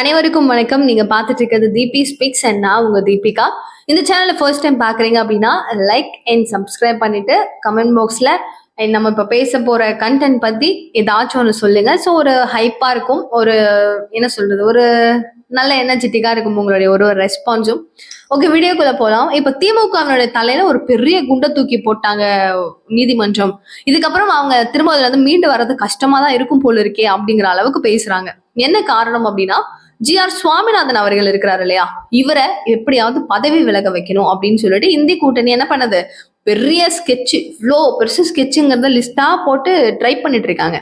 அனைவருக்கும் வணக்கம். நீங்க பாத்துட்டு இருக்கிறது தீபி ஸ்பீக்ஸ் அண்ட் நான் உங்க தீபிகா. இந்த சேனல்ல ஃபர்ஸ்ட் டைம் பாக்குறீங்க அப்படின்னா லைக் அண்ட் சப்ஸ்கிரைப் பண்ணிட்டு கமெண்ட் பாக்ஸ்ல and நம்ம இப்ப பேச போற கண்டென்ட் பத்தி ஏதாச்சும் ஒன்று சொல்லுங்க. ஸோ ஒரு ஹைப்பா இருக்கும். ஒரு என்ன சொல்றது ஒரு நல்ல எனர்ஜெட்டிக்கா இருக்கும் உங்களுடைய ஒரு ஒரு ரெஸ்பான்ஸும் ஓகே வீடியோக்குள்ள போலாம். இப்ப திமுகவினுடைய தலையில ஒரு பெரிய குண்டை தூக்கி போட்டாங்க நீதிமன்றம். இதுக்கப்புறம் அவங்க திரும்ப அதுல இருந்து மீண்டு வர்றது கஷ்டமா தான் இருக்கும் போல இருக்கே அப்படிங்கிற அளவுக்கு பேசுறாங்க. என்ன காரணம் அப்படின்னா ஜி ஆர் சுவாமிநாதன் அவர்கள் இருக்கிறாரு இல்லையா? இவரை எப்படியாவது பதவி விலக வைக்கணும் அப்படின்னு சொல்லிட்டு இந்தி கூட்டணி என்ன பண்ணுது? பெரிய ஸ்கெட்ச் இவ்வளோ பெருசு ஸ்கெட்சுங்கிறத லிஸ்டா போட்டு ட்ரை பண்ணிட்டு இருக்காங்க.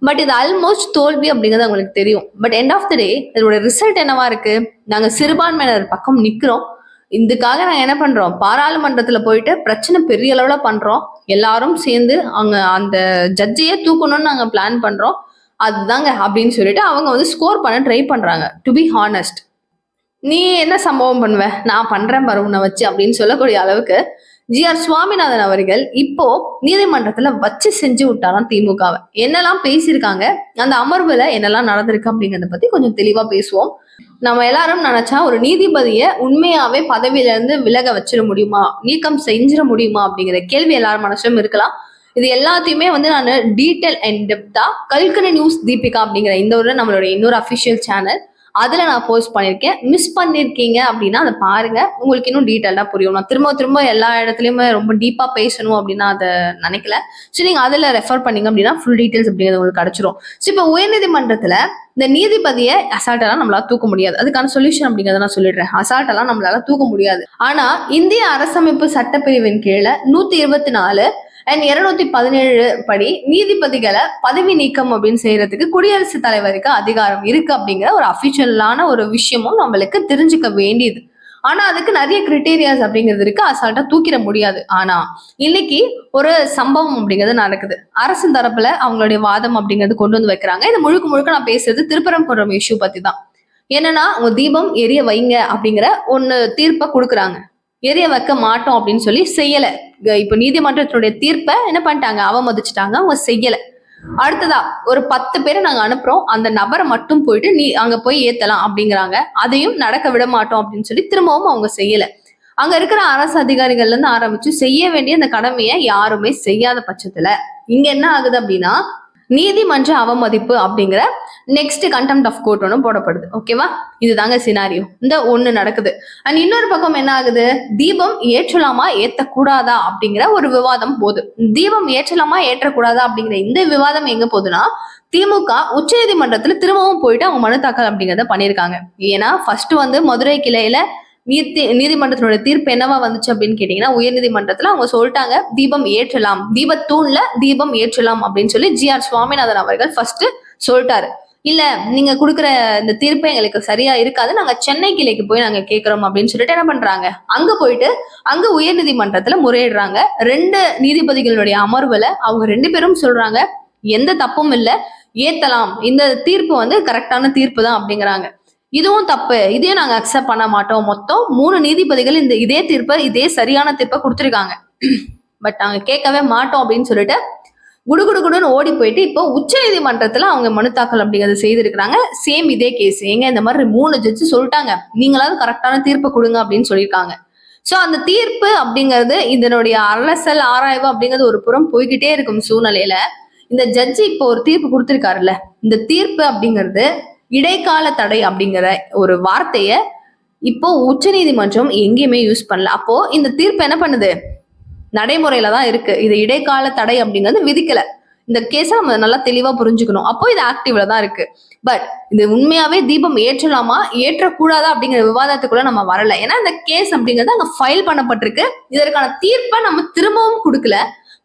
பட் இது ஆல்மோஸ்ட் தோல்வி அப்படிங்கிறது அவங்களுக்கு தெரியும். But end of the day இதோட ரிசல்ட் என்னவா இருக்கு? நாங்க சிறுபான்மையினர் பக்கம் நிக்கிறோம். இதுக்காக நாங்க என்ன பண்றோம்? பாராளுமன்றத்துல போயிட்டு பிரச்சனை பெரிய அளவுல பண்றோம். எல்லாரும் சேர்ந்து அங்க அந்த ஜட்ஜையே தூக்கணும்னு நாங்க பிளான் பண்றோம். அதுதாங்க அப்படின்னு சொல்லிட்டு அவங்க வந்து ஸ்கோர் பண்ண ட்ரை பண்றாங்க. டு பி ஹானஸ்ட் நீ என்ன சம்பவம் பண்ணுவ? நான் பண்றேன் பாரு உன்னை வச்சு அப்படின்னு சொல்லக்கூடிய அளவுக்கு ஜி ஆர் சுவாமிநாதன் அவர்கள் இப்போ நீதிமன்றத்துல வச்சு செஞ்சு விட்டாராம் திமுகவை. என்னெல்லாம் பேசியிருக்காங்க? அந்த அமர்வுல என்னெல்லாம் நடந்திருக்கு அப்படிங்கறத பத்தி கொஞ்சம் தெளிவா பேசுவோம். நம்ம எல்லாரும் நினைச்சா ஒரு நீதிபதியை உண்மையாவே பதவியில இருந்து விலக வச்சிட முடியுமா? நீக்கம் செஞ்சிட முடியுமா அப்படிங்கிற கேள்வி எல்லாரும் மனசும் இருக்கலாம். இது எல்லாத்தையுமே வந்து நான் டீட்டெயில் அண்ட் டெப்தா கல்கன நியூஸ் தீபிகா அப்படிங்கிற இந்த ஒரு நம்மளுடைய இன்னொரு அஃபிஷியல் சேனல் அதுல நான் போஸ்ட் பண்ணியிருக்கேன் மிஸ் பண்ணிருக்கீங்க அப்படின்னா அதை பாருங்க. உங்களுக்கு இன்னும் டீட்டெயிலாக புரியும். நான் திரும்ப திரும்ப எல்லா இடத்துலயுமே ரொம்ப டீப்பா பேசணும் அப்படின்னா அதை நினைக்கல. ஸோ நீங்க அதுல ரெஃபர் பண்ணீங்க அப்படின்னா ஃபுல் டீட்டெயில்ஸ் அப்படிங்கிறது உங்களுக்கு கிடைச்சிரும். ஸோ இப்போ உயர்நீதிமன்றத்துல இந்த நீதிபதியை அசால்ட்டெல்லாம் நம்மளால தூக்க முடியாது. அதுக்கான சொல்யூஷன் அப்படிங்கிறத நான் சொல்லிடுறேன். அசால்ட்டெல்லாம் நம்மளால தூக்க முடியாது. ஆனா இந்திய அரசமைப்பு சட்டப்பிரிவின் கீழே நூத்தி இருபத்தி நாலு அண்ட் இருநூத்தி பதினேழு படி நீதிபதிகளை பதவி நீக்கம் அப்படின்னு செய்யறதுக்கு குடியரசுத் தலைவருக்கு அதிகாரம் இருக்கு அப்படிங்கிற ஒரு அபிஷியலான ஒரு விஷயமும் நம்மளுக்கு தெரிஞ்சுக்க வேண்டியது. ஆனா அதுக்கு நிறைய கிரிட்டீரியாஸ் அப்படிங்கிறது இருக்கு. அசால்ட்டா தூக்கிட முடியாது. ஆனா இன்னைக்கு ஒரு சம்பவம் அப்படிங்கிறது நடக்குது. அரசு தரப்புல அவங்களுடைய வாதம் அப்படிங்கிறது கொண்டு வந்து வைக்கிறாங்க. இது முழுக்க முழுக்க நான் பேசுறது திருப்பரங்குன்றம் இஷ்யூ பத்தி தான் என்னன்னா உங்க தீபம் எரிய வைங்க அப்படிங்கிற ஒன்னு தீர்ப்பை கொடுக்குறாங்க. எரிய வைக்க மாட்டோம் அப்படின்னு சொல்லி செய்யலை. இப்போ நீதிமன்றத்தினுடைய தீர்ப்பை என்ன பண்ணிட்டாங்க? அவமதிச்சிட்டாங்க. அவங்க செய்யலை. அடுத்ததா ஒரு பத்து பேரை நாங்க அனுப்புறோம். அந்த நபரை மட்டும் போயிட்டு நீ அங்க போய் ஏத்தலாம் அப்படிங்கிறாங்க. அதையும் நடக்க விட மாட்டோம் அப்படின்னு சொல்லி திரும்பவும் அவங்க செய்யல. அங்க இருக்கிற அரசு அதிகாரிகள்ல இருந்து ஆரம்பிச்சு செய்ய வேண்டிய அந்த கடமையை யாருமே செய்யாத பட்சத்துல இங்க என்ன ஆகுது அப்படின்னா நீதிமன்ற அவமதிப்பு அப்படிங்கிற நெக்ஸ்ட் கண்டெம்ட் ஆஃப் கோர்ட் ஒன்று போடப்படுது. ஓகேவா இதுதாங்க சினாரியோ இந்த ஒண்ணு நடக்குது. அண்ட் இன்னொரு பக்கம் என்ன ஆகுது? தீபம் ஏற்றலாமா ஏற்றக்கூடாதா அப்படிங்கிற ஒரு விவாதம் போகுது. தீபம் ஏற்றலாமா ஏற்றக்கூடாதா அப்படிங்கிற இந்த விவாதம் எங்க போகுதுன்னா திமுக உச்சநீதிமன்றத்துல திரும்பவும் போயிட்டு அவங்க மனு தாக்கல் அப்படிங்கிறத பண்ணியிருக்காங்க. ஏன்னா ஃபர்ஸ்ட் வந்து மதுரை கிளையில நீதி நீதிமன்றத்தினுடைய தீர்ப்பு என்னவா வந்துச்சு அப்படின்னு கேட்டீங்கன்னா உயர்நீதிமன்றத்துல அவங்க சொல்லிட்டாங்க தீபம் ஏற்றலாம். தீபத்தூண்ல தீபம் ஏற்றலாம் அப்படின்னு சொல்லி ஜி ஆர் சுவாமிநாதன் அவர்கள் ஃபர்ஸ்ட் சொல்லிட்டாரு. இல்ல நீங்க கொடுக்குற இந்த தீர்ப்பு எங்களுக்கு சரியா இருக்காது. நாங்க சென்னை கிளைக்கு போய் நாங்க கேக்குறோம் அப்படின்னு சொல்லிட்டு என்ன பண்றாங்க? அங்க போயிட்டு அங்க உயர்நீதிமன்றத்துல முறையிடுறாங்க. ரெண்டு நீதிபதிகளுடைய அமர்வுல அவங்க ரெண்டு பேரும் சொல்றாங்க எந்த தப்பும் இல்ல ஏத்தலாம். இந்த தீர்ப்பு வந்து கரெக்டான தீர்ப்பு தான் அப்படிங்கிறாங்க. இதுவும் தப்பு. இதையும் நாங்க அக்செப்ட் பண்ண மாட்டோம். மொத்தம் மூணு நீதிபதிகள் இந்த இதே தீர்ப்பை இதே சரியான தீர்ப்பை கொடுத்துருக்காங்க. பட் நாங்க கேட்கவே மாட்டோம் அப்படின்னு சொல்லிட்டு குடுகுடுகுடுன்னு ஓடி போயிட்டு இப்போ உச்ச நீதிமன்றத்துல அவங்க மனு தாக்கல் அப்படிங்கறத செய்திருக்கிறாங்க. சேம் இதே கேஸ் எங்க இந்த மாதிரி மூணு ஜட்ஜு சொல்லிட்டாங்க. நீங்களாவது கரெக்டான தீர்ப்பு கொடுங்க அப்படின்னு சொல்லியிருக்காங்க. சோ அந்த தீர்ப்பு அப்படிங்கிறது இதனுடைய அலசல் ஆராய்வு அப்படிங்கிறது ஒரு புறம் போய்கிட்டே இருக்கும் சூழ்நிலையில. இந்த ஜட்ஜி இப்போ ஒரு தீர்ப்பு கொடுத்திருக்காருல்ல. இந்த தீர்ப்பு அப்படிங்கிறது இடைக்கால தடை அப்படிங்கிற ஒரு வார்த்தைய இப்போ உச்சநீதிமன்றம் எங்கேயுமே யூஸ் பண்ணல. அப்போ இந்த தீர்ப்பு என்ன பண்ணுது? நடைமுறையில தான் இருக்கு. இது இடைக்கால தடை அப்படிங்கிறது விதிக்கல. இந்த கேஸை நம்ம நல்லா தெளிவா புரிஞ்சுக்கணும். அப்போ இது ஆக்டிவ்ல தான் இருக்கு. பட் இது உண்மையாவே தீபம் ஏற்றலாமா? ஏற்றக்கூடாதா? அப்படிங்கிற விவாதத்துக்குள்ள நம்ம வரல. ஏன்னா இந்த கேஸ் அப்படிங்கிறது அங்க ஃபைல் பண்ணப்பட்டிருக்கு. இதற்கான தீர்ப்பை நம்ம திரும்பவும் கொடுக்கல.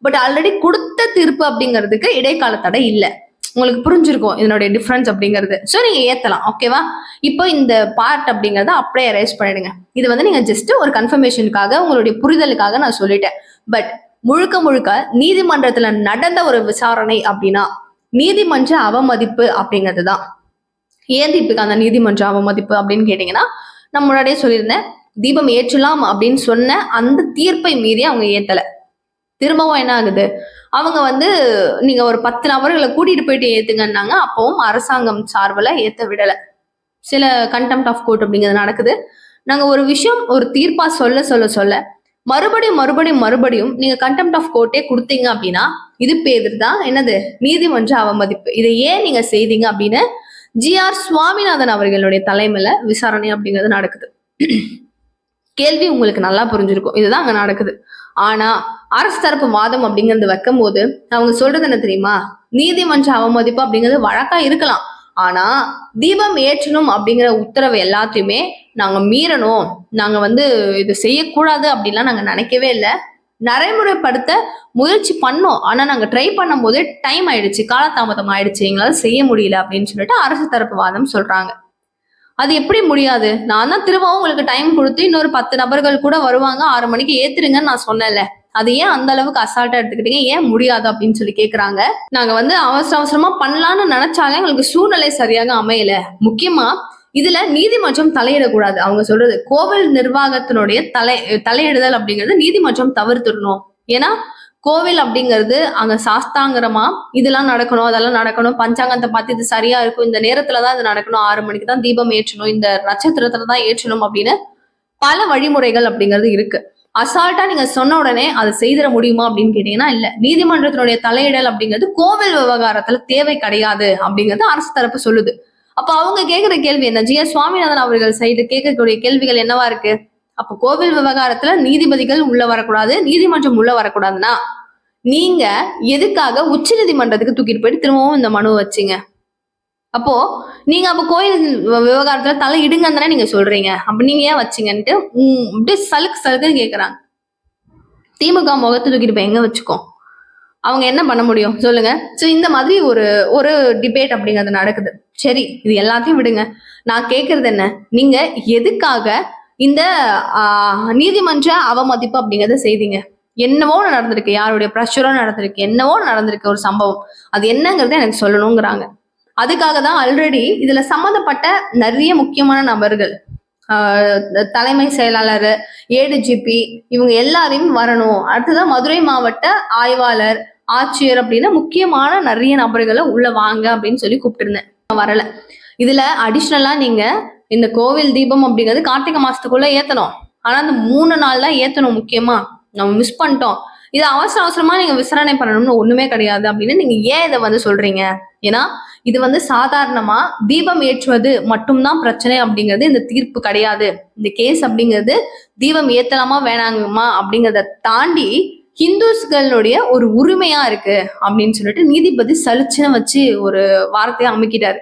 பட் ஆல்ரெடி கொடுத்த தீர்ப்பு அப்படிங்கிறதுக்கு இடைக்கால தடை இல்லை. உங்களுக்கு புரிஞ்சிருக்கும் இதனுடைய டிஃப்ரென்ஸ் அப்படிங்கிறது. ஸோ நீங்கள் ஏற்றலாம் ஓகேவா இப்போ இந்த பார்ட் அப்படிங்கிறத அப்படியே erase பண்ணிடுங்க. இது வந்து நீங்கள் ஜஸ்ட் ஒரு கன்ஃபர்மேஷனுக்காக உங்களுடைய புரிதலுக்காக நான் சொல்லிட்டேன். பட் முழுக்க முழுக்க நீதிமன்றத்தில் நடந்த ஒரு விசாரணை அப்படின்னா நீதிமன்ற அவமதிப்பு அப்படிங்கிறது தான். ஏன் தீபிகா அந்த நீதிமன்ற அவமதிப்பு அப்படின்னு கேட்டீங்கன்னா நான் முன்னாடியே சொல்லியிருந்தேன் தீபம் ஏற்றலாம் அப்படின்னு சொன்ன அந்த தீர்ப்பை மீறி அவங்க ஏற்றலை திரும்பவும் என்ன ஆகுது? அவங்க வந்து நீங்க ஒரு பத்து நபர்களை கூட்டிட்டு போயிட்டு ஏத்துங்கன்னாங்க. அப்பவும் அரசாங்கம் சார்பில் ஏத்த விடல. சில கண்டெம்ட் ஆஃப் கோர்ட் அப்படிங்கிறது நடக்குது. நாங்க ஒரு விஷயம் ஒரு தீர்ப்பா சொல்ல சொல்ல சொல்ல மறுபடியும் மறுபடியும் மறுபடியும் நீங்க கண்டெம்ட் ஆஃப் கோர்ட்டே கொடுத்தீங்க அப்படின்னா இது பேர் தான் என்னது? நீதிமன்ற அவமதிப்பு. இதை ஏன் நீங்க செய்தீங்க அப்படின்னு ஜி ஆர் சுவாமிநாதன் அவர்களுடைய தலைமையில விசாரணை அப்படிங்கிறது நடக்குது. கேள்வி உங்களுக்கு நல்லா புரிஞ்சிருக்கும். இதுதான் அங்க நடக்குது. ஆனா அரசு தரப்பு வாதம் அப்படிங்கறது வைக்கும் போது அவங்க சொல்றது என்ன தெரியுமா? நீதிமன்ற அவமதிப்பு அப்படிங்கிறது வழக்கா இருக்கலாம். ஆனா தீபம் ஏற்றணும் அப்படிங்கிற உத்தரவு எல்லாத்தையுமே நாங்க மீறணும். நாங்க வந்து இது செய்யக்கூடாது அப்படின்லாம் நாங்க நினைக்கவே இல்லை. நடைமுறைப்படுத்த முயற்சி பண்ணோம். ஆனா நாங்க ட்ரை பண்ணும் போதே டைம் ஆயிடுச்சு. காலதாமதம் ஆயிடுச்சு. எங்களால் செய்ய முடியல அப்படின்னு சொல்லிட்டு அரசு தரப்பு வாதம் சொல்றாங்க. அது எப்படி முடியாது? நான் தான் திரும்பவும் உங்களுக்கு டைம் கொடுத்து இன்னொரு பத்து நபர்கள் கூட வருவாங்க ஆறு மணிக்கு ஏத்துருங்கன்னு நான் சொன்னேன்ல. அது ஏன் அந்த அளவுக்கு அசால்ட்டா எடுத்துக்கிட்டீங்க? ஏன் முடியாது அப்படின்னு சொல்லி கேக்குறாங்க. நாங்க வந்து அவசர அவசரமா பண்ணலாம்னு நினைச்சாலே எங்களுக்கு சூழ்நிலை சரியாக அமையல. முக்கியமா இதுல நீதிமன்றம் தலையிடக்கூடாது. அவங்க சொல்றது கோவில் நிர்வாகத்தினுடைய தலை தலையிடுதல் அப்படிங்கிறது நீதிமன்றம் தவிர்த்துடணும். ஏன்னா கோவில் அப்படிங்கிறது அங்க சாஸ்தாங்கிரமா இதெல்லாம் நடக்கணும் அதெல்லாம் நடக்கணும். பஞ்சாங்கத்தை பார்த்து இது சரியா இருக்கும். இந்த நேரத்துல தான் இது நடக்கணும். ஆறு மணிக்கு தான் தீபம் ஏற்றணும். இந்த நட்சத்திரத்துல தான் ஏற்றணும் அப்படின்னு பல வழிமுறைகள் அப்படிங்கிறது இருக்கு. அசால்ட்டா நீங்க சொன்ன உடனே அதை செய்திட முடியுமா அப்படின்னு கேட்டீங்கன்னா இல்ல. நீதிமன்றத்தினுடைய தலையிடல் அப்படிங்கிறது கோவில் விவகாரத்துல தேவை கிடையாது அப்படிங்கிறது அரசு தரப்பு சொல்லுது. அப்ப அவங்க கேட்கிற கேள்வி என்ன? ஜி எஸ் சுவாமிநாதன் அவர்கள் சைடு கேட்கக்கூடிய கேள்விகள் என்னவா இருக்கு? அப்ப கோவில் விவகாரத்துல நீதிபதிகள் உள்ள வரக்கூடாது நீதிமன்றம் உள்ள வரக்கூடாதுன்னா நீங்க எதுக்காக உச்ச நீதிமன்றத்துக்கு தூக்கிட்டு போயிட்டு திரும்பவும் இந்த மனு வச்சீங்க? அப்போ நீங்க அப்ப கோயில் விவகாரத்துல தலை இடுங்க தானே நீங்க சொல்றீங்க. அப்ப நீங்க ஏன் வச்சீங்கன்ட்டு உம் அப்படியே சலுக்கு சலுக்குன்னு கேக்குறாங்க. திமுக முகத்தை தூக்கிட்டு போய் எங்க வச்சுக்கோ? அவங்க என்ன பண்ண முடியும்? சொல்லுங்க. சோ இந்த மாதிரி ஒரு ஒரு டிபேட் அப்படிங்கிறது நடக்குது. சரி இது எல்லாத்தையும் விடுங்க. நான் கேக்குறது என்ன? நீங்க எதுக்காக இந்த நீதிமன்ற அவமதிப்பு அப்படிங்கிறத செய்தீங்க. என்னவோ நடந்திருக்கு. யாருடைய ப்ரெஷரோ நடந்திருக்கு. என்னவோ நடந்திருக்கு. ஒரு சம்பவம். அது என்னங்கிறத எனக்கு சொல்லணுங்கிறாங்க. அதுக்காக தான் ஆல்ரெடி இதுல சம்மந்தப்பட்ட நிறைய முக்கியமான நபர்கள் தலைமை செயலாளர் ஏடிஜிபி இவங்க எல்லாரையும் வரணும். அடுத்ததான் மதுரை மாவட்ட ஆய்வாளர் ஆட்சியர் அப்படின்னு முக்கியமான நிறைய நபர்களை உள்ள வாங்க அப்படின்னு சொல்லி கூப்பிட்டுருந்தேன். வரல. இதுல அடிஷ்னலா நீங்க இந்த கோவில் தீபம் அப்படிங்கிறது கார்த்திகை மாசத்துக்குள்ள ஏத்தணும். ஆனா அந்த மூணு நாள் தான் ஏத்தணும் முக்கியமா. நம்ம மிஸ் பண்ணிட்டோம். இது அவசர அவசரமா நீங்க விசாரணை பண்ணணும்னு ஒண்ணுமே கிடையாது அப்படின்னு நீங்க ஏன் இதை வந்து சொல்றீங்க? ஏன்னா இது வந்து சாதாரணமா தீபம் ஏற்றுவது மட்டும்தான் பிரச்சனை அப்படிங்கிறது இந்த தீர்ப்பு கிடையாது. இந்த கேஸ் அப்படிங்கிறது தீபம் ஏத்தலாமா வேணாங்கம்மா அப்படிங்கிறத தாண்டி ஹிந்துஸ்களுடைய ஒரு உரிமையா இருக்கு அப்படின்னு சொல்லிட்டு நீதிபதி சலிச்சுன்னு வச்சு ஒரு வார்த்தையை அமைக்கிட்டாரு.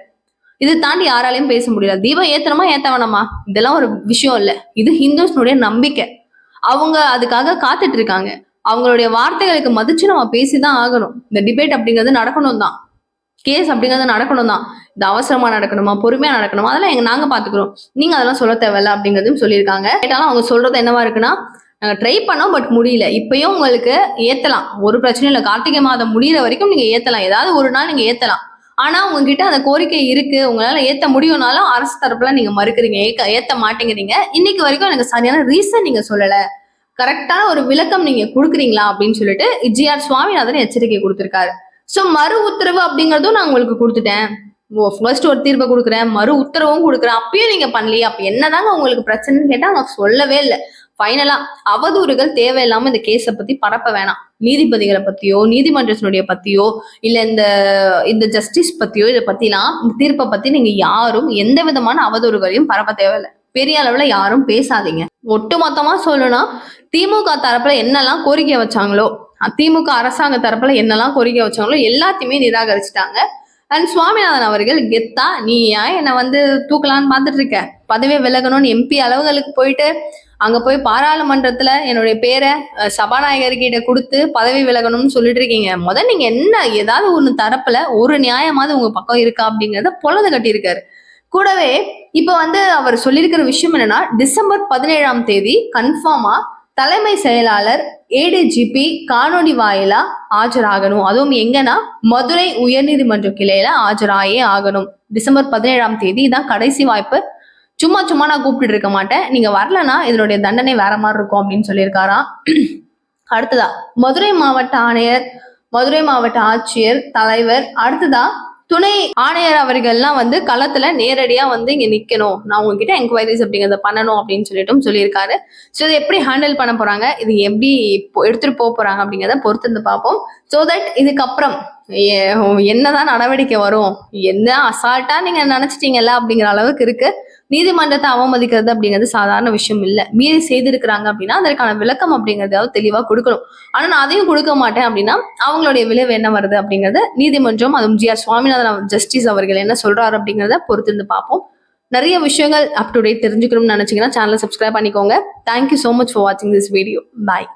இது தாண்டி யாராலையும் பேச முடியல. தீபம் ஏத்தனமா ஏத்த வேணாமா இதெல்லாம் ஒரு விஷயம் இல்ல. இது ஹிந்துஸ்னுடைய நம்பிக்கை. அவங்க அதுக்காக காத்துட்டு இருக்காங்க. அவங்களுடைய வார்த்தைகளுக்கு மதிச்சு நம்ம பேசிதான் ஆகணும். இந்த டிபேட் அப்படிங்கிறது நடக்கணும் தான். கேஸ் அப்படிங்கிறது நடக்கணும் தான். இது அவசரமா நடக்கணுமா பொறுமையா நடக்கணுமா? அதெல்லாம் எங்க நாங்க பாத்துக்கிறோம். நீங்க அதெல்லாம் சொல்ல தேவையில்ல அப்படிங்கிறதையும் சொல்லியிருக்காங்க. கேட்டாலும் அவங்க சொல்றது என்னவா இருக்குன்னா நாங்க ட்ரை பண்ணோம் பட் முடியல. இப்பயும் உங்களுக்கு ஏத்தலாம். ஒரு பிரச்சனையும் இல்லை. கார்த்திகை மாதம் முடியிற வரைக்கும் நீங்க ஏத்தலாம். ஏதாவது ஒரு நாள் நீங்க ஏத்தலாம். ஆனா உங்ககிட்ட அந்த கோரிக்கை இருக்கு. உங்களால ஏத்த முடியும்னாலும் அரசு தரப்புல நீங்க மறுக்கிறீங்க. ஏக்க ஏத்த மாட்டேங்கிறீங்க. இன்னைக்கு வரைக்கும் எனக்கு சரியான ரீசன் நீங்க சொல்லல. கரெக்டான ஒரு விளக்கம் நீங்க கொடுக்குறீங்களா அப்படின்னு சொல்லிட்டு ஜிஆர் சுவாமிநாதன் எச்சரிக்கை கொடுத்திருக்காரு. சோ மறு உத்தரவு அப்படிங்கறதும் நான் உங்களுக்கு கொடுத்துட்டேன். ஃபர்ஸ்ட் ஒரு தீர்ப்பை கொடுக்குறேன். மறு உத்தரவும் கொடுக்குறேன். அப்பயும் நீங்க பண்ணலையே. அப்ப என்னதாங்க உங்களுக்கு பிரச்சனைன்னு கேட்டா அவங்க சொல்லவே இல்லை. ஃபைனலா அவதூறுகள் தேவையில்லாம இந்த கேஸை பத்தி பரப்ப வேணாம். நீதிபதிகளை பத்தியோ நீதிமன்றத்தினுடைய பத்தியோ இல்ல இந்த இந்த ஜஸ்டிஸ் பத்தியோ இதை பத்திலாம் இந்த தீர்ப்பை பத்தி நீங்க யாரும் எந்த விதமான அவதூறுகளையும் பரப்ப தேவையில்லை. பெரிய அளவுல யாரும் பேசாதீங்க. ஒட்டு மொத்தமா சொல்லணும்னா திமுக தரப்புல என்னெல்லாம் கோரிக்கை வச்சாங்களோ திமுக அரசாங்க தரப்புல என்னெல்லாம் கோரிக்கை வச்சாங்களோ எல்லாத்தையுமே நிராகரிச்சிட்டாங்க. அண்ட் சுவாமிநாதன் அவர்கள் கெத்தா நீ ஏன் என்னை வந்து தூக்கலான்னு பார்த்துட்டு இருக்க. பதவியை விலகணும்னு எம்பி அளவுகளுக்கு போயிட்டு அங்க போய் பாராளுமன்றத்துல என்னுடைய பேரை சபாநாயகர்கிட்ட கொடுத்து பதவி விலகணும்னு சொல்லிட்டு இருக்கீங்க. முதல் நீங்க என்ன ஏதாவது ஒண்ணு தரப்புல ஒரு நியாயமாவது உங்க பக்கம் இருக்கா அப்படிங்கிறத பொழுது கட்டியிருக்காரு. கூடவே இப்ப வந்து அவர் சொல்லியிருக்கிற விஷயம் என்னன்னா டிசம்பர் பதினேழாம் தேதி கன்ஃபார்மா தலைமை செயலாளர் ஏடிஜிபி காணொலி வாயிலா ஆஜராகணும். அதுவும் எங்கன்னா மதுரை உயர்நீதிமன்ற கிளையில ஆஜராயே ஆகணும். டிசம்பர் பதினேழாம் தேதி. தான் கடைசி வாய்ப்பு. சும்மா சும்மா நான் கூப்பிட்டு இருக்க மாட்டேன். நீங்க வரலன்னா இதனுடைய தண்டனை வேற மாதிரி இருக்கும் அப்படின்னு சொல்லியிருக்காராம் அடுத்ததா மதுரை மாவட்ட ஆணையர் மதுரை மாவட்ட ஆட்சியர் தலைவர். அடுத்ததா துணை ஆணையர் அவர்கள்லாம் வந்து களத்துல நேரடியா வந்து இங்க நிக்கணும். நான் உங்ககிட்ட என்கொயரிஸ் அப்படிங்கறத பண்ணணும் அப்படின்னு சொல்லிட்டும் சொல்லியிருக்காரு. ஸோ இதை எப்படி ஹேண்டில் பண்ண போறாங்க? இது எப்படி எடுத்துட்டு போக போறாங்க அப்படிங்கிறத பொறுத்திருந்து பார்ப்போம். ஸோ தட் இதுக்கப்புறம் என்னதான் நடவடிக்கை வரும்? என்ன அசால்ட்டா நீங்க நினைச்சிட்டீங்கல்ல அப்படிங்கிற அளவுக்கு இருக்கு. நீதிமன்றத்தை அவமதிக்கிறது அப்படிங்கிறது சாதாரண விஷயம் இல்லை. மீறி செய்திருக்கிறாங்க அப்படின்னா அதற்கான விளக்கம் அப்படிங்கிறதாவது தெளிவாக கொடுக்கணும். ஆனால் நான் அதையும் கொடுக்க மாட்டேன் அப்படின்னா அவங்களுடைய விளைவு என்ன வருது அப்படிங்கிறத நீதிமன்றம் அதுவும் ஜி ஆர் சுவாமிநாதன் ஜஸ்டிஸ் அவர்கள் என்ன சொல்றாரு அப்படிங்கிறத பொறுத்திருந்து பார்ப்போம். நிறைய விஷயங்கள் அப் டு டேட் தெரிஞ்சுக்கணும்னு நினைச்சீங்கன்னா சேனலை சப்ஸ்கிரைப் பண்ணிக்கோங்க. Thank you so much for வாட்சிங் திஸ் வீடியோ பாய்